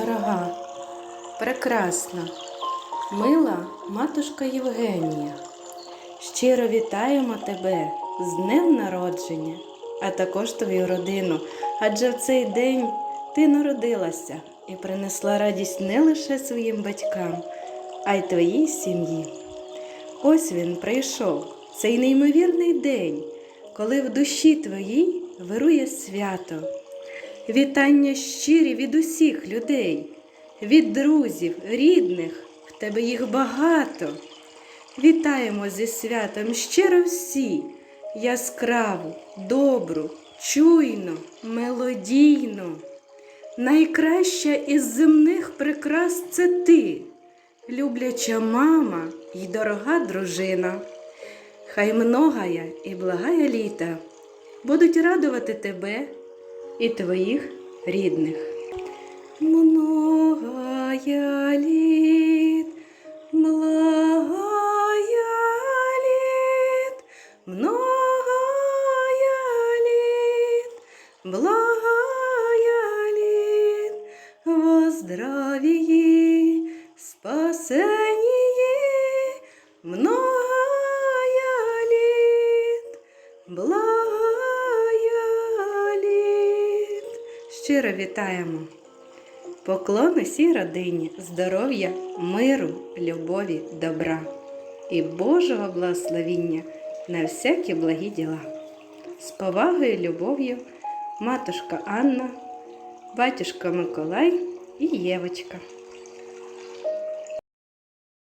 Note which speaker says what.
Speaker 1: дорога, прекрасна, мила матушка Євгенія. Щиро вітаємо тебе з днем народження, а також твою родину, адже в цей день ти народилася і принесла радість не лише своїм батькам, а й твоїй сім'ї. Ось він прийшов, цей неймовірний день, коли в душі твоїй вирує свято. Вітання щирі від усіх людей, від друзів, рідних, в тебе їх багато. Вітаємо зі святом щиро всі, яскраву, добру, чуйну, мелодійну. Найкраща із земних прикрас це ти, любляча мама й дорога дружина. Хай многая і благая літа будуть радувати тебе і твоїх рідних. Многая літ, благая літ, многая літ, благая літ, во здравии, спасении, многая Щиро вітаємо. Поклон усій родині, здоров'я, миру, любові, добра і Божого благословіння на всякі благі діла. З повагою любов'ю, матушка Анна, батюшка Миколай і Євочка.